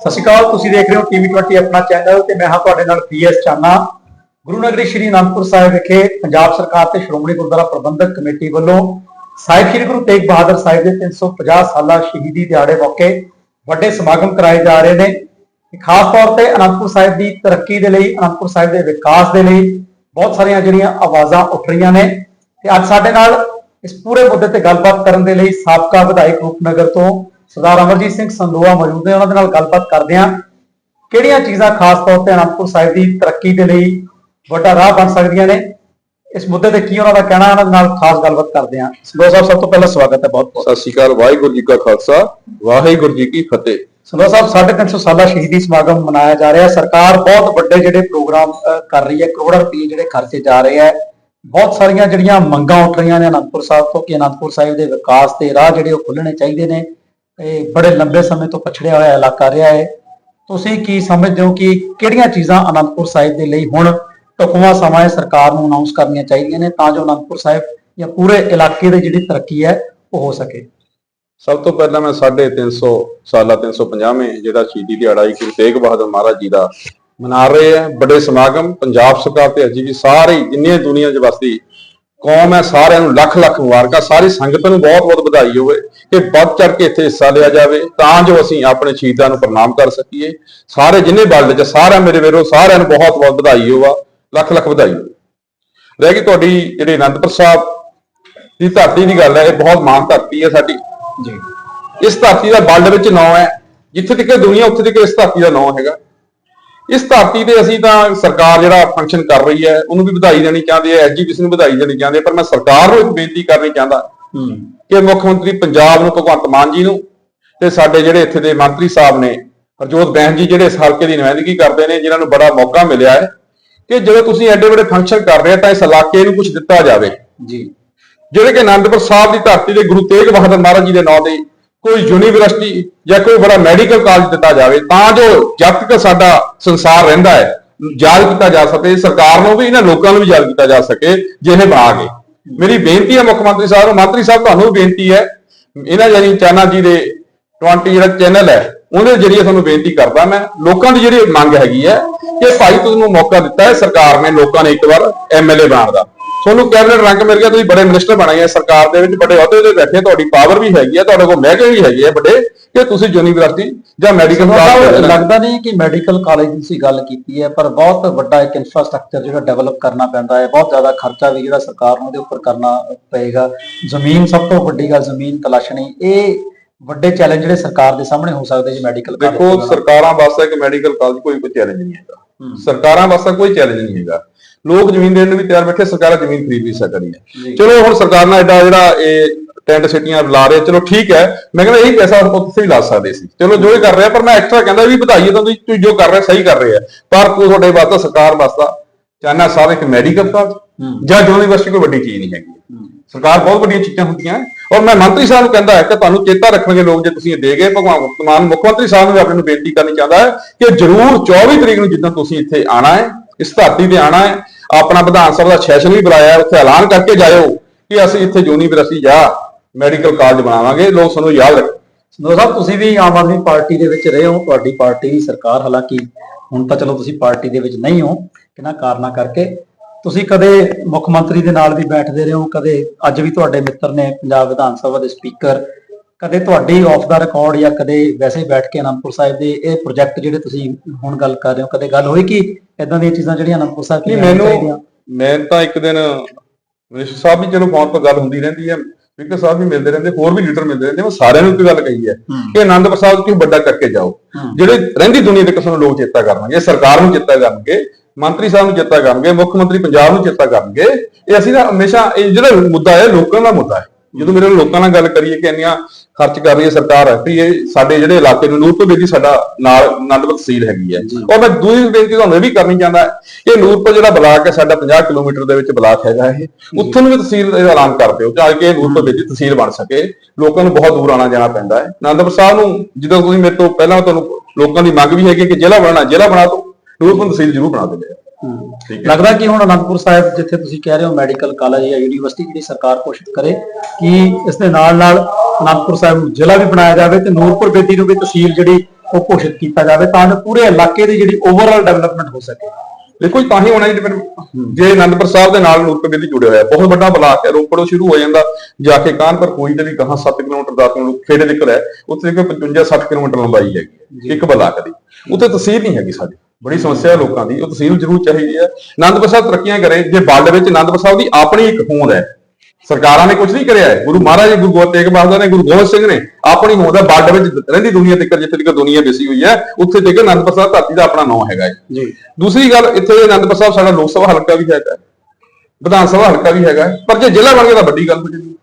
ਸਤਿ ਸ਼੍ਰੀ ਅਕਾਲ, ਤੁਸੀਂ ਦੇਖ ਰਹੇ ਹੋ ਟੀਵੀ 20 ਆਪਣਾ ਚੈਨਲ ਤੇ ਮੈਂ ਹਾਂ ਤੁਹਾਡੇ ਨਾਲ ਪੀਐਸ ਚਾਨਾ ਗੁਰੂ ਨਗਰੀ ਸ੍ਰੀ ਅਨੰਦਪੁਰ ਸਾਹਿਬ ਵਿਖੇ ਪੰਜਾਬ ਸਰਕਾਰ ਤੇ ਸ਼੍ਰੋਮਣੀ ਗੁਰਦੁਆਰਾ ਪ੍ਰਬੰਧਕ ਕਮੇਟੀ ਵੱਲੋਂ ਸਾਹਿਬ ਸ੍ਰੀ ਗੁਰੂ ਤੇਗ ਬਹਾਦਰ ਸਾਹਿਬ ਦੇ 350 ਸਾਲਾ ਸ਼ਹੀਦੀ ਦਿਹਾੜੇ ਮੌਕੇ ਵੱਡੇ ਸਮਾਗਮ ਕਰਾਏ ਜਾ ਰਹੇ ਨੇ। ਖਾਸ ਤੌਰ ਤੇ ਅਨੰਦਪੁਰ ਸਾਹਿਬ ਦੀ ਤਰੱਕੀ ਦੇ ਲਈ, ਅਨੰਦਪੁਰ ਸਾਹਿਬ ਦੇ ਵਿਕਾਸ ਦੇ ਲਈ ਬਹੁਤ ਸਾਰੀਆਂ ਜਿਹੜੀਆਂ ਆਵਾਜ਼ਾਂ ਉੱਠ ਰਹੀਆਂ ਨੇ। ਤੇ ਅੱਜ ਸਾਡੇ ਨਾਲ ਇਸ ਪੂਰੇ ਮੁੱਦੇ ਤੇ ਗੱਲਬਾਤ ਕਰਨ ਦੇ ਲਈ ਸਾਬਕਾ ਵਿਧਾਇਕ ਰੂਪਨਗਰ ਤੋਂ ਸਰਦਾਰ ਅਮਰਜੀਤ ਸਿੰਘ ਸੰਦੋਆ ਮੌਜੂਦ ਨੇ ਉਹਨਾਂ ਦੇ ਨਾਲ ਗੱਲਬਾਤ ਕਰਦੇ ਹਾਂ। ਕਿਹੜੀਆਂ ਚੀਜ਼ਾਂ ਖਾਸ ਤੌਰ ਤੇ ਅਨੰਦਪੁਰ ਸਾਹਿਬ ਦੀ ਤਰੱਕੀ ਦੇ ਲਈ ਵੱਡਾ ਰਾਹ ਬਣ ਸਕਦੀਆਂ ਨੇ? ਇਸ ਮੁੱਦੇ ਤੇ ਕੀ ਉਹਨਾਂ ਦਾ ਕਹਿਣਾ ਉਹਨਾਂ ਨਾਲ ਖਾਸ ਗੱਲਬਾਤ ਕਰਦੇ ਹਾਂ। ਸੰਦੋਆ ਸਾਹਿਬ ਸਭ ਤੋਂ ਪਹਿਲਾਂ ਸਵਾਗਤ ਹੈ ਬਹੁਤ ਬਹੁਤ ਸਤਿ ਸ਼੍ਰੀ ਅਕਾਲ ਵਾਹਿਗੁਰੂ ਜੀ ਕਾ ਖਾਲਸਾ ਵਾਹਿਗੁਰੂ ਜੀ ਕੀ ਫਤਿਹ। ਸੰਦੋਆ ਸਾਹਿਬ 350 ਸਾਲਾ ਸ਼ਹੀਦੀ ਸਮਾਗਮ ਮਨਾਇਆ ਜਾ ਰਿਹਾ। ਹੈ ਸਰਕਾਰ ਬਹੁਤ ਵੱਡੇ ਜਿਹੜੇ ਪ੍ਰੋਗਰਾਮ ਕਰ ਰਹੀ ਹੈ। ਕਰੋੜਾਂ ਰੁਪਏ ਜਿਹੜੇ ਖਰਚੇ ਜਾ ਰਹੇ ਹੈ। ਬਹੁਤ ਸਾਰੀਆਂ ਜਿਹੜੀਆਂ ਮੰਗਾਂ ਉੱਠ ਰਹੀਆਂ ਨੇ ਅਨੰਦਪੁਰ ਸਾਹਿਬ ਤੋਂ ਕਿ ਅਨੰਦਪੁਰ ਸਾਹਿਬ ਦੇ ਵਿਕਾਸ ਤੇ ਰਾਹ ਜਿਹੜੇ ਉਹ ਖੁੱਲਣੇ ਚਾਹੀਦੇ ਨੇ। ਇਹ ਬੜੇ ਲੰਬੇ ਸਮੇਂ ਤੋਂ ਪਛੜਿਆ ਹੋਇਆ ਇਲਾਕਾ ਰਿਹਾ ਹੈ। ਤੁਸੀਂ ਕੀ ਸਮਝਦੇ ਹੋ ਕਿ ਕਿਹੜੀਆਂ ਚੀਜ਼ਾਂ ਅਨੰਦਪੁਰ ਸਾਹਿਬ ਦੇ ਲਈ ਹੁਣ ਢੁਕਵਾਂ ਸਮਾਂ ਹੈ, ਸਰਕਾਰ ਨੂੰ ਅਨਾਉਂਸ ਕਰਨੀਆਂ ਚਾਹੀਦੀਆਂ ਨੇ ਤਾਂ ਜੋ ਅਨੰਦਪੁਰ ਸਾਹਿਬ ਜਾਂ ਪੂਰੇ ਇਲਾਕੇ ਦੀ ਜਿਹੜੀ ਤਰੱਕੀ ਹੈ, ਉਹ ਹੋ ਸਕੇ? ਸਭ ਤੋਂ ਪਹਿਲਾਂ ਮੈਂ 350 ਸਾਲਾ 350ਵੇਂ ਜਿਹੜਾ ਸ਼ਹੀਦੀ ਦਿਹਾੜਾ ਹੈ ਗੁਰੂ ਤੇਗ ਬਹਾਦਰ ਮਹਾਰਾਜ ਜੀ ਦਾ ਮਨਾ ਰਹੇ ਹੈ। ਬੜੇ ਸਮਾਗਮ, ਪੰਜਾਬ ਸਰਕਾਰ ਤੇ ਅਜੀ ਵੀ ਸਾਰੇ ਜਿੰਨੇ ਦੁਨੀਆ 'ਚ ਵਸਦੀ ਕੌਮ ਹੈ ਸਾਰਿਆਂ ਨੂੰ ਲੱਖ ਲੱਖ ਮੁਬਾਰਕਾਂ ਸਾਰੀ ਸੰਗਤ ਨੂੰ ਬਹੁਤ ਬਹੁਤ ਵਧਾਈ ਹੋਵੇ ਕਿ ਵੱਧ ਚੜ ਕੇ ਇੱਥੇ ਹਿੱਸਾ ਲਿਆ ਜਾਵੇ ਤਾਂ ਜੋ ਅਸੀਂ ਆਪਣੇ ਸ਼ਹੀਦਾਂ ਨੂੰ ਪ੍ਰਣਾਮ ਕਰ ਸਕੀਏ। ਸਾਰੇ ਜਿੰਨੇ ਬਲਦ 'ਚ ਸਾਰਿਆਂ ਮੇਰੇ ਵੀਰੋ ਸਾਰਿਆਂ ਨੂੰ ਬਹੁਤ ਬਹੁਤ ਵਧਾਈ ਹੋਵਾ ਲੱਖ ਲੱਖ ਵਧਾਈ ਰਹਿ ਗਈ ਤੁਹਾਡੀ ਜਿਹੜੀ ਅਨੰਦਪੁਰ ਸਾਹਿਬ ਦੀ ਧਰਤੀ ਦੀ ਗੱਲ ਹੈ ਇਹ ਬਹੁਤ ਮਾਨ ਧਰਤੀ ਹੈ ਸਾਡੀ। ਜੀ। ਇਸ ਧਰਤੀ ਦਾ ਵਰਲਡ ਵਿੱਚ ਨਾਂ ਹੈ ਜਿੱਥੇ ਤੱਕ ਦੁਨੀਆ ਉੱਥੇ ਤੱਕ ਇਸ ਧਰਤੀ ਦਾ ਨਾਂ ਹੈਗਾ। ਇਸ ਧਰਤੀ ਤੇ ਅਸੀਂ ਤਾਂ ਸਰਕਾਰ ਜਿਹੜਾ ਫੰਕਸ਼ਨ ਕਰ ਰਹੀ ਹੈ ਉਹਨੂੰ ਵੀ ਵਧਾਈ ਦੇਣੀ ਚਾਹੁੰਦੇ ਆ ਐਜੀਪੀਸੀ ਨੂੰ ਵਧਾਈ ਦੇਣੀ ਚਾਹੁੰਦੇ ਪਰ ਮੈਂ ਸਰਕਾਰ ਨੂੰ ਇੱਕ ਬੇਨਤੀ ਕਰਨੀ ਚਾਹੁੰਦਾ ਕਿ ਮੁੱਖ ਮੰਤਰੀ ਪੰਜਾਬ ਨੂੰ ਭਗਵੰਤ ਮਾਨ ਜੀ ਨੂੰ ਤੇ ਸਾਡੇ ਜਿਹੜੇ ਇੱਥੇ ਦੇ ਮੰਤਰੀ ਸਾਹਿਬ ਨੇ ਹਰਜੋਤ ਬੈਂਸ ਜੀ ਜਿਹੜੇ ਇਸ ਹਲਕੇ ਦੀ ਨੁਮਾਇੰਦਗੀ ਕਰਦੇ ਨੇ ਜਿਨ੍ਹਾਂ ਨੂੰ ਬੜਾ ਮੌਕਾ ਮਿਲਿਆ ਹੈ ਕਿ ਜਦੋਂ ਤੁਸੀਂ ਐਡੇ ਵੱਡੇ ਫੰਕਸ਼ਨ ਕਰ ਰਹੇ ਹੋ ਤਾਂ ਇਸ ਇਲਾਕੇ ਨੂੰ ਕੁਝ ਦਿੱਤਾ ਜਾਵੇ। ਜੀ। ਜਿਹੜੇ ਕਿ ਆਨੰਦਪੁਰ ਸਾਹਿਬ ਦੀ ਧਰਤੀ ਦੇ ਗੁਰੂ ਤੇਗ ਬਹਾਦਰ ਮਹਾਰਾਜ ਜੀ ਦੇ ਨਾਂ ਤੇ ਕੋਈ ਯੂਨੀਵਰਸਿਟੀ ਜਾਂ ਕੋਈ ਬੜਾ ਮੈਡੀਕਲ ਕਾਲਜ ਦਿੱਤਾ ਜਾਵੇ, ਤਾਂ ਜੋ ਜਦ ਤੱਕ ਸਾਡਾ ਸੰਸਾਰ ਰਹਿੰਦਾ ਹੈ, ਯਾਦ ਕੀਤਾ ਜਾ ਸਕੇ, ਸਰਕਾਰ ਨੂੰ ਵੀ ਇਹਨਾਂ ਲੋਕਾਂ ਨੂੰ ਵੀ ਯਾਦ ਕੀਤਾ ਜਾ ਸਕੇ, ਜੇ ਇਹ ਬਣਾ ਗਏ ਮੇਰੀ ਬੇਨਤੀ ਹੈ, ਮੁੱਖ ਮੰਤਰੀ ਸਾਹਿਬ ਨੂੰ, ਮੰਤਰੀ ਸਾਹਿਬ, ਤੁਹਾਨੂੰ ਵੀ ਬੇਨਤੀ ਹੈ, ਇਹਨਾਂ ਜਿਹੜੀ ਚਾਨਾ ਜੀ ਦੇ 20 ਜਿਹੜਾ ਚੈਨਲ ਹੈ, ਉਹਦੇ ਜਰੀਏ ਤੁਹਾਨੂੰ ਬੇਨਤੀ ਕਰਦਾ ਮੈਂ, ਲੋਕਾਂ ਦੀ ਜਿਹੜੀ ਮੰਗ ਹੈਗੀ ਹੈ, ਕਿ ਭਾਈ ਤੁਹਾਨੂੰ ਮੌਕਾ ਦਿੱਤਾ ਹੈ, ਸਰਕਾਰ ਨੇ ਲੋਕਾਂ ਨੇ ਇੱਕ ਵਾਰ ਐਮਐਲਏ ਬਣਾਉਣ ਦਾ। ਤੁਹਾਨੂੰ ਕੈਬਨਿਟ ਰੈਂਕ ਮਿਲ ਗਿਆ ਤੁਸੀਂ ਬੜੇ ਮਿਨਿਸਟਰ ਬਣ ਗਏ ਸਰਕਾਰ ਦੇ ਵਿੱਚ ਬੜੇ ਅਹੁਦੇ ਤੇ ਬੈਠੇ ਤੁਹਾਡੀ ਪਾਵਰ ਵੀ ਹੈਗੀ ਹੈ ਤੁਹਾਡੇ ਕੋਲ ਮਹਿਕਮੇ ਵੀ ਹੈਗੇ ਆ ਵੱਡੇ ਕਿ ਤੁਸੀਂ ਯੂਨੀਵਰਸਿਟੀ ਜਾਂ ਮੈਡੀਕਲ ਕਾਲਜ ਲੱਗਦਾ ਨਹੀਂ ਕਿ ਮੈਡੀਕਲ ਕਾਲਜ ਦੀ ਤੁਸੀਂ ਗੱਲ ਕੀਤੀ ਹੈ ਪਰ ਬਹੁਤ ਵੱਡਾ ਇੱਕ ਇਨਫਰਾਸਟ੍ਰਕਚਰ ਜਿਹੜਾ ਡਿਵੈਲਪ ਕਰਨਾ ਪੈਂਦਾ ਹੈ ਬਹੁਤ ਜ਼ਿਆਦਾ ਖਰਚਾ ਵੀ ਜਿਹੜਾ ਸਰਕਾਰ ਨੂੰ ਉਹਦੇ ਉੱਪਰ ਕਰਨਾ ਪਏਗਾ। ਜ਼ਮੀਨ ਸਭ ਤੋਂ ਵੱਡੀ ਗੱਲ ਜ਼ਮੀਨ ਤਲਾਸ਼ਣੀ ਇਹ ਵੱਡੇ ਚੈਲੰਜ ਜਿਹੜੇ ਸਰਕਾਰ ਦੇ ਸਾਹਮਣੇ ਹੋ ਸਕਦੇ ਜੀ ਮੈਡੀਕਲ ਦੇਖੋ ਸਰਕਾਰਾਂ ਵਾਸਤੇ ਇੱਕ ਮੈਡੀਕਲ ਕਾਲਜ ਕੋਈ ਕੋਈ ਚੈਲੰਜ ਨਹੀਂ ਹੈਗਾ। ਸਰਕਾਰਾਂ ਵਾਸਤੇ ਕੋਈ ਚੈਲੰਜ ਨਹੀਂ ਹੈਗਾ। ਲੋਕ ਜ਼ਮੀਨ ਦੇਣ ਨੂੰ ਵੀ ਤਿਆਰ ਬੈਠੇ ਸਰਕਾਰਾਂ ਜ਼ਮੀਨ ਖਰੀਦ ਵੀ ਸਕਦੀਆਂ ਜੀ। ਚਲੋ ਹੁਣ ਸਰਕਾਰ ਨਾਲ ਐਡਾ ਜਿਹੜਾ ਇਹ ਟੈਂਟ ਸਿਟੀਆਂ ਲਾ ਰਹੇ ਚਲੋ ਠੀਕ ਹੈ। ਮੈਂ ਕਹਿੰਦਾ ਇਹੀ ਪੈਸਾ ਉੱਥੇ ਹੀ ਲਾ ਸਕਦੇ ਸੀ। ਚਲੋ ਜੋ ਇਹ ਕਰ ਰਿਹਾ ਪਰ ਮੈਂ ਐਕਸਟਰਾ ਕਹਿੰਦਾ ਵੀ ਵਧਾਈਏ ਤਾਂ ਤੁਸੀਂ ਜੋ ਕਰ ਰਹੇ ਸਹੀ ਕਰ ਰਹੇ ਆ। ਪਰ ਤੁਹਾਡੇ ਵਾਸਤੇ ਸਰਕਾਰ ਵਾਸਤਾ ਚਾਹਨਾ ਸਾਹਿਬ ਇੱਕ ਮੈਡੀਕਲ ਕਾਲਜ ਜਾਂ ਯੂਨੀਵਰਸਿਟੀ ਕੋਈ ਵੱਡੀ ਚੀਜ਼ ਨਹੀਂ ਹੈਗੀ। ਸਰਕਾਰ ਬਹੁਤ ਵੱਡੀਆਂ ਚੀਜ਼ਾਂ ਹੁੰਦੀਆਂ ਔਰ ਮੈਂ ਮੰਤਰੀ ਸਾਹਿਬ ਨੂੰ ਕਹਿੰਦਾ ਹੈ ਕਿ ਤੁਹਾਨੂੰ ਚੇਤਾ ਰੱਖਣਗੇ ਲੋਕ ਜੇ ਤੁਸੀਂ ਇਹ ਦੇ ਗਏ ਭਗਵਾਨ ਮਾਨ ਮੁੱਖ ਮੰਤਰੀ ਸਾਹਿਬ ਨੂੰ ਵੀ ਆਪਣੇ ਨੂੰ ਬੇਨਤੀ ਕਰਨੀ ਚਾਹੁੰਦਾ ਹੈ ਕਿ ਜ਼ਰੂਰ 24 ਤਰੀਕ ਨੂੰ ਜਿੱਦਾਂ ਤੁਸੀਂ ਇੱਥੇ ਆਣਾ ਹੈ ਇਸ ਧਰਤੀ ਤੇ ਆਣਾ ਹੈ ਆਪਣਾ ਵਿਧਾਨ ਸਭਾ ਦਾ ਸੈਸ਼ਨ ਵੀ ਬੁਲਾਇਆ, ਉੱਥੇ ਐਲਾਨ ਕਰਕੇ ਜਾਇਓ ਕਿ ਅਸੀਂ ਇੱਥੇ ਯੂਨੀਵਰਸਿਟੀ ਜਾਂ ਮੈਡੀਕਲ ਕਾਲਜ ਬਣਾਵਾਂਗੇ। ਲੋਕ ਸਾਨੂੰ ਯਾਦ ਰੱਖਣ। ਸੰਦੋ ਸਾਹਿਬ, ਤੁਸੀਂ ਵੀ ਆਮ ਆਦਮੀ ਪਾਰਟੀ ਦੇ ਵਿੱਚ ਰਹੇ ਹੋ। ਤੁਹਾਡੀ ਪਾਰਟੀ ਦੀ ਸਰਕਾਰ ਹਾਲਾਂਕਿ ਹੁਣ ਤਾਂ ਚਲੋ ਤੁਸੀਂ ਪਾਰਟੀ ਦੇ ਵਿੱਚ ਨਹੀਂ ਹੋ, ਕਿਨਾਂ ਕਾਰਨਾਂ ਕਰਕੇ। ਤੁਸੀਂ ਕਦੇ ਮੁੱਖ ਮੰਤਰੀ ਦੇ ਨਾਲ ਵੀ ਬੈਠਦੇ ਰਹੇ ਹੋ, ਕਦੇ ਅੱਜ ਵੀ ਤੁਹਾਡੇ ਮਿੱਤਰ ਨੇ ਪੰਜਾਬ ਵਿਧਾਨ ਸਭਾ ਦੇ ਸਪੀਕਰ ਕਦੇ ਤੁਹਾਡੀ ਆਫ ਦਾ ਰਿਕਾਰਡ ਜਾਂ ਕਦੇ ਵੈਸੇ ਬੈਠ ਕੇ ਅਨੰਦਪੁਰ ਸਾਹਿਬ ਦੇ ਇਹ ਪ੍ਰੋਜੈਕਟ ਜਿਹੜੇ ਤੁਸੀਂ ਹੁਣ ਗੱਲ ਕਰ ਰਹੇ ਹੋ ਕਦੇ ਗੱਲ ਹੋਈ ਕਿ ਇਦਾਂ ਦੀਆਂ ਚੀਜ਼ਾਂ ਜਿਹੜੀਆਂ ਅਨੰਦਪੁਰ ਸਾਹਿਬ ਨਹੀਂ ਮੈਨੂੰ? ਮੈਂ ਤਾਂ ਇੱਕ ਦਿਨ ਮਿਨਿਸਟਰ ਸਾਹਿਬ ਵੀ ਚਲੋ ਫੋਨ 'ਤੇ ਗੱਲ ਹੁੰਦੀ ਰਹਿੰਦੀ ਹੈ ਸਪੀਕਰ ਸਾਹਿਬ ਵੀ ਮਿਲਦੇ ਰਹਿੰਦੇ ਹੋਰ ਵੀ ਲੀਡਰ ਮਿਲਦੇ ਰਹਿੰਦੇ ਮੈਂ ਸਾਰਿਆਂ ਨੂੰ ਇੱਕ ਗੱਲ ਕਹੀ ਹੈ ਕਿ ਆਨੰਦਪੁਰ ਸਾਹਿਬ ਤੁਸੀਂ ਵੱਡਾ ਕਰਕੇ ਜਾਓ। ਜਿਹੜੇ ਰਹਿੰਦੀ ਦੁਨੀਆ ਦੇ ਕਿਸੇ ਨੂੰ ਲੋਕ ਚੇਤਾ ਕਰਨਗੇ ਸਰਕਾਰ ਨੂੰ ਚੇਤਾ ਕਰਨਗੇ ਮੰਤਰੀ ਸਾਹਿਬ ਨੂੰ ਚੇਤਾ ਕਰਨਗੇ ਮੁੱਖ ਮੰਤਰੀ ਪੰਜਾਬ ਨੂੰ ਚੇਤਾ ਕਰਨਗੇ ਇਹ ਅਸੀਂ ਤਾਂ ਹਮੇਸ਼ਾ ਇਹ ਜਿਹੜਾ ਮੁੱਦਾ ਹੈ ਲੋਕਾਂ ਦਾ ਮੁੱਦਾ ਹੈ ਜਦੋਂ ਮੇਰੇ ਲੋਕਾਂ ਨਾਲ ਗੱਲ ਕਰੀਏ ਕਿ ਇੰਨੀਆਂ ਖਰਚ ਕਰ ਰਹੀ ਹੈ ਸਰਕਾਰ ਵੀ ਇਹ ਸਾਡੇ ਜਿਹੜੇ ਇਲਾਕੇ ਨੂੰ ਨੂਰਪੁਰ ਵਿੱਚ ਸਾਡਾ ਨਾਲ ਆਨੰਦਪੁਰ ਤਹਿਸੀਲ ਹੈਗੀ ਹੈ। ਔਰ ਮੈਂ ਦੂਜੀ ਬੇਨਤੀ ਤੁਹਾਨੂੰ ਇਹ ਵੀ ਕਰਨੀ ਚਾਹੁੰਦਾ ਕਿ ਨੂਰਪੁਰ ਜਿਹੜਾ ਬਲਾਕ ਹੈ ਸਾਡਾ 50 ਕਿਲੋਮੀਟਰ ਦੇ ਵਿੱਚ ਬਲਾਕ ਹੈਗਾ ਇਹ। ਉੱਥੋਂ ਨੂੰ ਵੀ ਤਹਿਸੀਲ ਦਾ ਐਲਾਨ ਕਰ ਦਿਓ ਤਾਂ ਕਿ ਇਹ ਨੂਰਪੁਰ ਵਿੱਚ ਤਹਿਸੀਲ ਬਣ ਸਕੇ। ਲੋਕਾਂ ਨੂੰ ਬਹੁਤ ਦੂਰ ਆਣਾ ਜਾਣਾ ਪੈਂਦਾ ਹੈ। ਆਨੰਦਪੁਰ ਸਾਹਿਬ ਨੂੰ ਜਦੋਂ ਤੁਸੀਂ ਮੇਰੇ ਤੋਂ ਪਹਿਲਾਂ ਤੁਹਾਨੂੰ ਲੋਕਾਂ ਦੀ ਮੰਗ ਵੀ ਹੈਗੀ ਕਿ ਜ਼ਿਲ੍ਹਾ ਬਣਨਾ ਜ਼ਿਲ੍ਹਾ ਬਣਾ ਦਿਓ ਨੂਰਪੁਰ ਤਹਿਸੀਲ ਜ਼ਰੂਰ ਬਣਾ ਹੈ। ਲੱਗਦਾ ਕਿ ਹੁਣ ਅਨੰਦਪੁਰ ਸਾਹਿਬ ਜਿੱਥੇ ਤੁਸੀਂ ਕਹਿ ਰਹੇ ਹੋ ਮੈਡੀਕਲ ਕਾਲਜ ਜਾਂ ਯੂਨੀਵਰਸਿਟੀ ਜਿਹੜੀ ਸਰਕਾਰ ਕੋਸ਼ਿਸ਼ ਕਰੇ ਕਿ ਇਸ ਦੇ ਨਾਲ ਨਾਲ ਅਨੰਦਪੁਰ ਸਾਹਿਬ ਨੂੰ ਜ਼ਿਲ੍ਹਾ ਵੀ ਬਣਾਇਆ ਜਾਵੇ ਤੇ ਨੂਰਪੁਰ ਬੇਦੀ ਨੂੰ ਵੀ ਤਹਿਸੀਲ ਜਿਹੜੀ ਉਹ ਘੋਸ਼ਿਤ ਕੀਤਾ ਜਾਵੇ ਤਾਂ ਜੋ ਪੂਰੇ ਇਲਾਕੇ ਦੀ ਜਿਹੜੀ ਓਵਰਆਲ ਡਿਵੈਲਪਮੈਂਟ ਹੋ ਸਕੇ। ਦੇਖੋ ਜੀ ਤਾਂ ਹੀ ਹੋਣਾ ਜੀ ਜੇ ਅਨੰਦਪੁਰ ਸਾਹਿਬ ਦੇ ਨਾਲ ਨੂਰਪੁਰ ਬੇਦੀ ਜੁੜਿਆ ਹੋਇਆ ਬਹੁਤ ਵੱਡਾ ਬਲਾਕ ਹੈ ਰੋਪੜੋਂ ਸ਼ੁਰੂ ਹੋ ਜਾਂਦਾ ਜਾ ਕੇ ਕਾਨਪੁਰ ਕੋਈ ਤੇ ਵੀ ਕਹਾਂ 7 ਕਿਲੋਮੀਟਰ 10 ਕਿਲੋਮੀਟਰ ਖੇੜੇ ਨਿਕਲ ਹੈ ਉੱਥੇ ਕੋਈ 55 60 ਕਿਲੋਮੀਟਰ ਲੰਬਾਈ ਹੈਗੀ ਹੈ, ਇੱਕ ਬਲਾਕ ਦੀ। ਉੱਥੇ ਤਹਿਸੀਲ ਨਹੀਂ ਹੈਗੀ ਸਾਡੀ ਬੜੀ ਸਮੱਸਿਆ ਹੈ ਲੋਕਾਂ ਦੀ ਉਹ ਤਹਿਸੀਲ ਜ਼ਰੂਰ ਚਾਹੀਦੀ ਹੈ। ਅਨੰਦਪੁਰ ਸਾਹਿਬ ਤਰੱਕੀਆਂ ਕਰੇ ਜੇ ਬਲਦ ਵਿੱਚ ਅਨੰਦਪੁਰ ਸਾਹਿਬ ਦੀ ਆਪਣੀ ਇੱਕ ਹੋਂਦ ਹੈ ਸਰਕਾਰਾਂ ਨੇ ਕੁਝ ਨਹੀਂ ਕਰਿਆ ਹੈ। ਗੁਰੂ ਮਹਾਰਾਜ ਗੁਰੂ ਗੋਬਿੰਦ ਤੇਗ ਬਹਾਦਰ ਨੇ ਗੁਰੂ ਗੋਬਿੰਦ ਸਿੰਘ ਨੇ ਆਪਣੀ ਹੋਂਦ ਹੈ ਬਲਦ ਵਿੱਚ ਰਹਿੰਦੀ ਦੁਨੀਆ ਤੱਕ ਜਿੱਥੇ ਤੱਕ ਦੁਨੀਆ ਵਸੀ ਹੋਈ ਹੈ ਉੱਥੇ ਤੱਕ ਅਨੰਦਪੁਰ ਸਾਹਿਬ ਧਰਤੀ ਦਾ ਆਪਣਾ ਨਾਮ ਹੈਗਾ ਜੀ। ਦੂਸਰੀ ਗੱਲ ਇੱਥੇ ਅਨੰਦਪੁਰ ਸਾਹਿਬ ਸਾਡਾ ਲੋਕ ਸਭਾ ਹਲਕਾ ਵੀ ਹੈਗਾ ਵਿਧਾਨ ਸਭਾ ਹਲਕਾ ਵੀ ਹੈਗਾ ਪਰ ਜੇ ਜ਼ਿਲ੍ਹਾ ਬਣ ਗਿਆ ਤਾਂ ਵੱਡੀ ਗੱਲ ਹੋ ਜਾਂਦੀ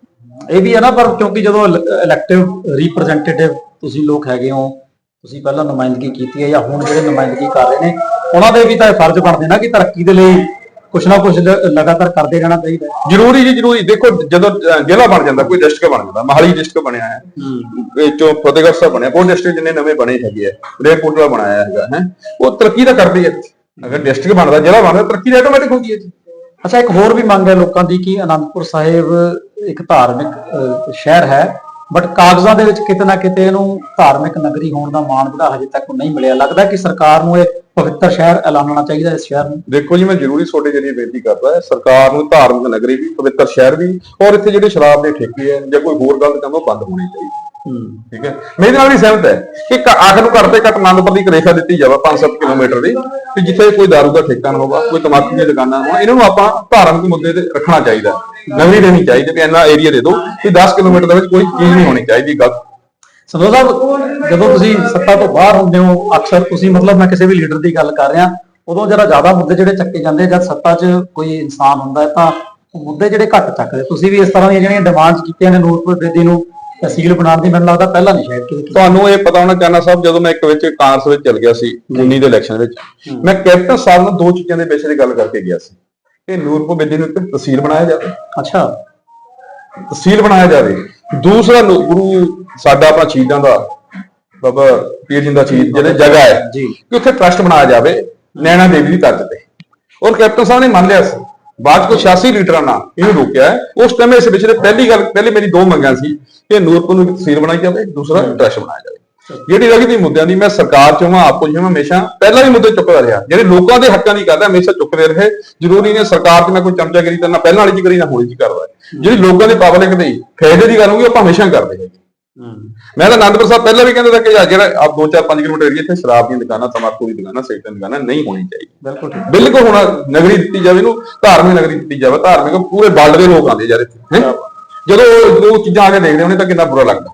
ਇਹ ਵੀ ਹੈ ਨਾ ਪਰ ਕਿਉਂਕਿ ਜਦੋਂ ਇਲੈਕਟਿਵ ਰਿਪਰੈਜ਼ੈਂਟੇਟਿਵ ਤੁਸੀਂ ਲੋਕ ਹੈਗੇ ਹੋ ਤੁਸੀਂ ਪਹਿਲਾਂ ਨੁਮਾਇੰਦਗੀ ਕੀਤੀ ਹੈ ਜਾਂ ਹੁਣ ਜਿਹੜੇ ਨੁਮਾਇੰਦਗੀ ਕਰ ਰਹੇ ਨੇ ਉਹਨਾਂ ਦੇ ਵੀ ਤਾਂ ਫਰਜ਼ ਬਣਦੇ ਨਾ ਕਿ ਤਰੱਕੀ ਦੇ ਲਈ ਕੁਛ ਨਾ ਕੁਛ ਲ- ਲਗਾਤਾਰ ਕਰਦੇ ਰਹਿਣਾ ਚਾਹੀਦਾ ਹੈ। ਜ਼ਰੂਰੀ ਜੀ ਜ਼ਰੂਰੀ। ਦੇਖੋ ਜਦੋਂ ਅਹ, ਜ਼ਿਲ੍ਹਾ ਬਣ ਜਾਂਦਾ ਕੋਈ ਡਿਸਟ੍ਰਿਕਟ ਬਣ ਜਾਂਦਾ ਮਹਾਲੀ ਡਿਸਟ੍ਰਿਕਟ ਬਣਿਆ ਹੈ ਇਹ ਚੋਂ ਫਤਿਹਗੜ੍ਹ ਸਾਹਿਬ ਬਣਿਆ ਬਹੁਤ ਡਿਸਟ੍ਰਿਕਟ ਜਿੰਨੇ ਨਵੇਂ ਬਣੇ ਹੈਗੇ ਆ ਰੇਪੋਰਟਲਾ ਬਣਾਇਆ ਹੈਗਾ ਹੈ ਉਹ ਤਰੱਕੀ ਤਾਂ ਕਰਦੀ ਹੈ। ਅਗਰ ਡਿਸਟ੍ਰਿਕਟ ਬਣਦਾ ਜ਼ਿਲ੍ਹਾ ਬਣਦਾ ਤਰੱਕੀ ਤਾਂ ਆਟੋਮੈਟਿਕ ਹੁੰਦੀ ਹੈ ਜੀ। ਅੱਛਾ ਇੱਕ ਹੋਰ ਵੀ ਮੰਗ ਹੈ ਲੋਕਾਂ ਦੀ ਕਿ ਅਨੰਦਪੁਰ ਸਾਹਿਬ ਇੱਕ ਧਾਰਮਿਕ ਅਹ, ਸ਼ਹਿਰ ਹੈ ਬਟ ਕਾਗਜ਼ਾਂ ਦੇ ਵਿੱਚ ਕਿਤੇ ਨਾ ਕਿਤੇ ਇਹਨੂੰ ਧਾਰਮਿਕ ਨਗਰੀ ਹੋਣ ਦਾ ਮਾਣ ਜਿਹੜਾ ਹਜੇ ਤੱਕ ਨਹੀਂ ਮਿਲਿਆ। ਲੱਗਦਾ ਕਿ ਸਰਕਾਰ ਨੂੰ ਇਹ ਪਵਿੱਤਰ ਸ਼ਹਿਰ ਐਲਾਨਣਾ ਚਾਹੀਦਾ ਇਸ ਸ਼ਹਿਰ ਨੂੰ। ਦੇਖੋ ਜੀ ਮੈਂ ਜ਼ਰੂਰੀ ਤੁਹਾਡੇ ਜਰੀਏ ਬੇਨਤੀ ਕਰਦਾ ਹੈ ਸਰਕਾਰ ਨੂੰ ਧਾਰਮਿਕ ਨਗਰੀ ਵੀ ਪਵਿੱਤਰ ਸ਼ਹਿਰ ਵੀ ਔਰ ਇੱਥੇ ਜਿਹੜੇ ਸ਼ਰਾਬ ਦੇ ਠੇਕੇ ਹੈ ਜਾਂ ਕੋਈ ਹੋਰ ਗਲਤ ਕੰਮ ਉਹ ਬੰਦ ਹੋਣੀ ਚਾਹੀਦੀ। ਠੀਕ ਹੈ? ਮੇਰੇ ਨਾਲ ਵੀ ਸਹਿਮਤ ਹੈ ਕਿ ਕ- ਆਖਰ ਨੂੰ ਘੱਟ ਤੇ ਘੱਟ ਆਨੰਦਪੁਰ ਦੀ ਰੇਖਾ ਦਿੱਤੀ ਜਾਵੇ 5-7 ਕਿਲੋਮੀਟਰ ਦੀ ਕਿ ਜਿੱਥੇ ਕੋਈ ਦਾਰੂ ਦਾ ਠੇਕਾ ਨਾ ਹੋਗਾ ਕੋਈ ਤਮਾਕੂ ਦੀਆਂ ਦੁਕਾਨਾਂ ਨਾ ਹੋਣ ਇਹਨਾਂ ਨੂੰ ਆਪਾਂ ਧਾਰਮਿਕ ਮੁੱਦੇ ਤੇ ਰੱਖਣਾ ਚਾਹੀਦਾ ਨਵੀਂ ਦੇਣੀ ਚਾਹੀਦੀ ਵੀ ਇੰਨਾ ਏਰੀਆ ਦੇ ਦਿਓ ਕਿ 10 ਕਿਲੋਮੀਟਰ ਦੇ ਵਿੱਚ ਕੋਈ ਚੀਜ਼ ਨਹੀਂ ਹੋਣੀ ਚਾਹੀਦੀ ਗਲਤ। ਸੰਧੂ ਸਾਹਿਬ ਜਦੋਂ ਤੁਸੀਂ ਸੱਤਾ ਤੋਂ ਬਾਹਰ ਹੁੰਦੇ ਹੋ ਅਕਸਰ ਤੁਸੀਂ ਮਤਲਬ ਮੈਂ ਕਿਸੇ ਵੀ ਲੀਡਰ ਦੀ ਗੱਲ ਕਰ ਰਿਹਾ ਉਦੋਂ ਜਰਾ ਜ਼ਿਆਦਾ ਮੁੱਦੇ ਜਿਹੜੇ ਚੱਕੇ ਜਾਂਦੇ ਜਦ ਸੱਤਾ 'ਚ ਕੋਈ ਇਨਸਾਨ ਹੁੰਦਾ ਤਾਂ ਉਹ ਮੁੱਦੇ ਜਿਹੜੇ ਘੱਟ ਚੱਕਦੇ। ਤੁਸੀਂ ਵੀ ਇਸ ਤਰ੍ਹਾਂ ਦੀਆਂ ਜਿਹੜੀਆਂ ਡਿਮਾਂਡਸ ਕੀਤੀਆਂ ਨੇ ਨੂਰਪੁਰ ਬੇਦੀ ਨੂੰ ਤਹਿਸੀਲ ਬਣਾਉਣ ਦੀ ਮੈਨੂੰ ਲੱਗਦਾ ਪਹਿਲਾਂ ਨਹੀਂ ਸ਼ਾਇਦ ਕੀਤੀ ਤੁਹਾਨੂੰ ਇਹ ਪਤਾ ਹੋਣਾ ਚਾਹਨਾ ਸਾਹਿਬ ਜਦੋਂ ਮੈਂ ਇੱਕ ਵਿੱਚ ਕਾਂਗਰਸ ਵਿੱਚ ਚਲ ਗਿਆ ਸੀ 19 ਦੇ ਇਲੈਕਸ਼ਨ ਵਿੱਚ ਮੈਂ ਕੈਪਟਨ ਸਾਹਿਬ ਨਾਲ ਦੋ ਚੀਜ਼ਾਂ ਦੇ ਵਿਸ਼ੇ ਦੀ ਗੱਲ ਕਰਕੇ ਗਿਆ ਸੀ। ਕਿ ਨੂਰਪੁਰ ਬੇਦੀ ਨੂੰ ਇੱਕ ਤਹਿਸੀਲ ਬਣਾਇਆ ਜਾਵੇ। ਅੱਛਾ। ਤਹਿਸੀਲ ਬਣਾਇਆ ਜਾਵੇ। ਦੂਸਰਾ ਨੂ- ਗੁਰੂ ਸਾਡਾ ਆਪਣਾ ਸ਼ਹੀਦਾਂ ਦਾ ਬਾਬਾ ਪੀਰ ਜੀ ਦਾ ਸ਼ਹੀਦ ਜਿਹੜੇ ਜਗ੍ਹਾ ਹੈ ਜੀ। ਕਿ ਉੱਥੇ ਟਰਸਟ ਬਣਾਇਆ ਜਾਵੇ ਨੈਣਾ ਦੇਵੀ ਦੀ ਤਰਜ਼ ਤੇ। ਔਰ ਕੈਪਟਨ ਸਾਹਿਬ ਨੇ ਮੰਨ ਲਿਆ ਸੀ। ਬਾਅਦ ਕੋ 86 ਲੀਡਰਾਂ ਨਾਲ ਇਹਨੂੰ ਰੋਕਿਆ ਹੈ। ਉਸ ਟਾਈਮ ਇਸ ਤੇ ਪਹਿਲੀ ਗੱਲ ਪਹਿਲੀ ਮੇਰੀ ਦੋ ਮੰਗਾਂ ਸੀ ਕਿ ਨੂਰਪੁਰ ਨੂੰ ਤਹਿਸੀਲ ਬਣਾਈ ਜਾਵੇ ਦੂਸਰਾ ਟਰਸਟ ਬਣਾਇਆ ਜਾਵੇ। ਜਿਹੜੀ ਰਹੀ ਦੀ ਮੁੱਦਿਆਂ ਦੀ ਮੈਂ ਸਰਕਾਰ ਚੋਂ ਹਾਂ ਆਪੋ ਜਿਵੇਂ ਹਮੇਸ਼ਾ ਪਹਿਲਾਂ ਵੀ ਮੁੱਦੇ ਚੁੱਕਦਾ ਰਿਹਾ। ਜਿਹੜੇ ਲੋਕਾਂ ਦੇ ਹੱਕਾਂ ਦੀ ਕਰਦਾ ਹਮੇਸ਼ਾ ਚੁੱਕਦੇ ਰਹੇ। ਜ਼ਰੂਰੀ ਨਹੀਂ ਸਰਕਾਰ 'ਚ ਮੈਂ ਕੋਈ ਚਮਚਾਗਿਰੀ ਤਾਂ ਨਾ ਪਹਿਲਾਂ ਵਾਲੀ 'ਚ ਕਰੀ ਨਾ ਹੋਣੀ 'ਚ ਕਰਦਾ। ਜਿਹੜੀ ਲੋਕਾਂ ਦੇ ਪਬਲਿਕ ਦੇ ਫਾਇਦੇ ਦੀ ਗੱਲ ਹੋਊਗੀ ਆਪਾਂ ਹਮੇਸ਼ਾ ਕਰਦੇ ਹੈਗੇ ਮੈਂ ਤਾਂ ਆਨੰਦਪੁਰ ਸਾਹਿਬ ਪਹਿਲਾਂ ਵੀ ਕਹਿੰਦਾ ਸੀ ਕਿ ਜਿਹੜਾ ਆਪ 2-4-5 ਕਿਲੋਮੀਟਰ ਏਰੀਆ ਇੱਥੇ ਸ਼ਰਾਬ ਦੀਆਂ ਦੁਕਾਨਾਂ ਤਮਾਕੂ ਦੀ ਦੁਕਾਨਾਂ ਸਿਗਰਟ ਦੀਆਂ ਦੁਕਾਨਾਂ ਨਹੀਂ ਹੋਣੀ ਚਾਹੀਦੀ। ਬਿਲਕੁਲ ਠੀਕ। ਬਿਲਕੁਲ ਹੁਣ ਨਗਰੀ ਦਿੱਤੀ ਜਾਵੇ ਇਹਨੂੰ ਧਾਰਮਿਕ ਨਗਰੀ ਦਿੱਤੀ ਜਾਵੇ ਧਾਰਮਿਕ ਪੂਰੇ ਵਰਲਡ ਦੇ ਲੋਕ ਆਉਂਦੇ ਯਾਰ ਇੱਥੇ? ਜਦੋਂ ਉਹ- ਉਹ ਚੀਜ਼ਾਂ ਆ ਕੇ ਦੇਖਦੇ ਹੋਣੇ ਤਾਂ ਕਿੰਨਾ ਬੁਰਾ ਲੱਗਦਾ।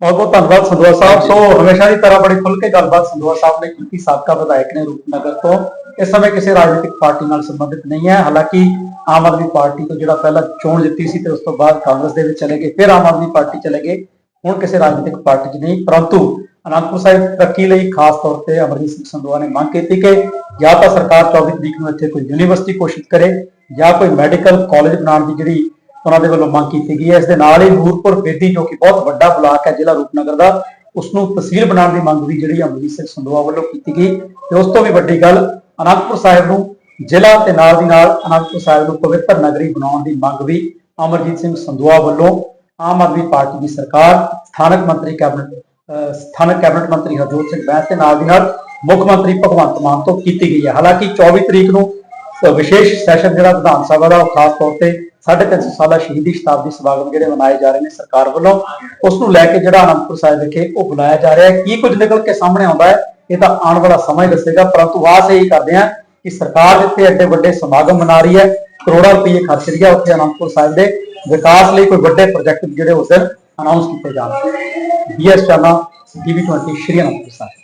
ਬਹੁਤ ਬਹੁਤ ਧੰਨਵਾਦ ਸੰਧਵਾ ਸਾਹਿਬ। ਸੋ ਹਮੇਸ਼ਾ ਦੀ ਤਰ੍ਹਾਂ ਬੜੀ ਖੁੱਲ ਕੇ ਗੱਲਬਾਤ ਸੰਧਵਾ ਸਾਹਿਬ ਨੇ ਕੀਤੀ ਸਾਬਕਾ ਵਿਧਾਇਕ ਨੇ ਰੂਪਨਗਰ ਤੋਂ। ਇਸ ਸਮੇਂ ਕਿਸੇ ਰਾਜਨੀਤਿਕ ਪਾਰਟੀ ਨਾਲ ਸੰਬੰਧਿਤ ਨਹੀਂ ਹੈ। ਹਾਲਾਂਕਿ ਆਮ ਆਦਮੀ ਪਾਰਟੀ ਤੋਂ ਜਿਹੜਾ ਪਹਿਲਾਂ ਚੋਣ ਜਿੱਤੀ ਸੀ ਤੇ ਉਸ ਤੋਂ ਬਾਅਦ ਕਾਂਗਰਸ ਦੇ ਵਿੱਚ ਚਲੇ ਗਏ, ਫਿਰ ਆਮ ਆਦਮੀ ਪਾਰਟੀ ਚਲੇ ਗਏ। ਹੁਣ ਕਿਸੇ ਰਾਜਨੀਤਿਕ ਪਾਰਟੀ 'ਚ ਨਹੀਂ, ਪਰੰਤੂ ਅਨੰਦਪੁਰ ਸਾਹਿਬ ਤਰੱਕੀ ਲਈ ਖਾਸ ਤੌਰ ਤੇ ਅਮਰਜੀਤ ਸਿੰਘ ਸੰਧਵਾ ਨੇ ਮੰਗ ਕੀਤੀ ਕਿ ਜਾਂ ਤਾਂ ਸਰਕਾਰ 24 ਤਰੀਕ ਨੂੰ ਇੱਥੇ ਕੋਈ ਯੂਨੀਵਰਸਿਟੀ ਘੋਸ਼ਿਤ ਕਰੇ ਜਾਂ ਕੋਈ ਮੈਡੀਕਲ ਕਾਲਜ ਬਣਾਉਣ ਦੀ ਜਿਹੜੀ ਉਹਨਾਂ ਦੇ ਵੱਲੋਂ ਮੰਗ ਕੀਤੀ ਗਈ ਹੈ। ਇਸ ਦੇ ਨਾਲ ਹੀ ਨੂਰਪੁਰ ਬੇਦੀ, ਜੋ ਕਿ ਬਹੁਤ ਵੱਡਾ ਬਲਾਕ ਹੈ ਜ਼ਿਲ੍ਹਾ ਰੂਪਨਗਰ ਦਾ, ਉਸ ਨੂੰ ਤਹਿਸੀਲ ਬਣਾਉਣ ਦੀ ਮੰਗ ਵੀ ਜਿਹੜੀ ਅਮਰਜੀਤ ਸਿੰਘ ਸੰਧਵਾ ਵੱਲੋਂ ਕੀਤੀ ਗਈ। ਤੇ ਉਸ ਤੋਂ ਵੀ ਵੱਡੀ ਗੱਲ ਅਨੰਦਪੁਰ ਸਾਹਿਬ ਨੂੰ ਜ਼ਿਲ੍ਹਾ ਤੇ ਨਾਲ ਦੀ ਨਾਲ ਅਨੰਦਪੁਰ ਸਾਹਿਬ ਨੂੰ ਪਵਿੱਤਰ ਨਗਰੀ ਬਣਾਉਣ ਦੀ ਮੰਗ ਵੀ ਅਮਰਜੀਤ ਸਿੰਘ ਸੰਧਵਾ ਵੱਲੋਂ ਆਮ ਆਦਮੀ ਪਾਰਟੀ ਦੀ ਸਰਕਾਰ, ਸਥਾਨਕ ਮੰਤਰੀ ਕੈਬਨਿਟ ਸਥਾਨਕ ਕੈਬਨਿਟ ਮੰਤਰੀ ਹਰਜੋਤ ਸਿੰਘ ਬੈਂਸ ਦੇ ਨਾਲ ਦੀ ਨਾਲ ਮੁੱਖ ਮੰਤਰੀ ਭਗਵੰਤ ਮਾਨ ਤੋਂ ਕੀਤੀ ਗਈ ਹੈ। ਹਾਲਾਂਕਿ 24 ਤਰੀਕ ਨੂੰ ਵਿਸ਼ੇਸ਼ ਸੈਸ਼ਨ ਜਿਹੜਾ ਵਿਧਾਨ ਸਭਾ ਦਾ, ਉਹ ਖਾਸ ਤੌਰ ਤੇ 350 ਸਾਲਾ ਸ਼ਹੀਦੀ ਸ਼ਤਾਬਦੀ ਸਮਾਗਮ ਜਿਹੜੇ ਮਨਾਏ ਜਾ ਰਹੇ ਨੇ ਸਰਕਾਰ ਵੱਲੋਂ, ਉਸ ਨੂੰ ਲੈ ਕੇ ਜਿਹੜਾ ਅਨੰਦਪੁਰ ਸਾਹਿਬ ਵਿਖੇ ਉਹ ਬੁਲਾਇਆ ਜਾ ਰਿਹਾ ਹੈ। ਕੀ ਕੁਝ ਨਿਕਲ ਕੇ ਸਾਹਮਣੇ ਆਉਂਦਾ ਹੈ ਇਹ ਤਾਂ ਆਉਣ ਵਾਲਾ ਸਮਾਂ ਹੀ ਦੱਸੇਗਾ, ਪਰੰਤੂ ਆਸ ਇਹੀ ਕਰਦੇ ਹਾਂ ਕਿ ਸਰਕਾਰ ਜਿੱਥੇ ਐਡੇ ਵੱਡੇ ਸਮਾਗਮ ਮਨਾ ਰਹੀ ਹੈ, ਕਰੋੜਾਂ ਰੁਪਏ ਖਰਚ ਰਹੀ ਹੈ ਉੱਥੇ ਅਨੰਦਪੁਰ ਸਾਹਿਬ ਦੇ, ਵਿਕਾਸ ਲਈ ਕੋਈ ਵੱਡੇ ਪ੍ਰੋਜੈਕਟ ਜਿਹੜੇ ਉਸ ਦਿਨ ਅਨਾਉਂਸ ਕੀਤੇ ਜਾਣਗੇ। BS Chana TV 20 Shri Anandpur Sahib.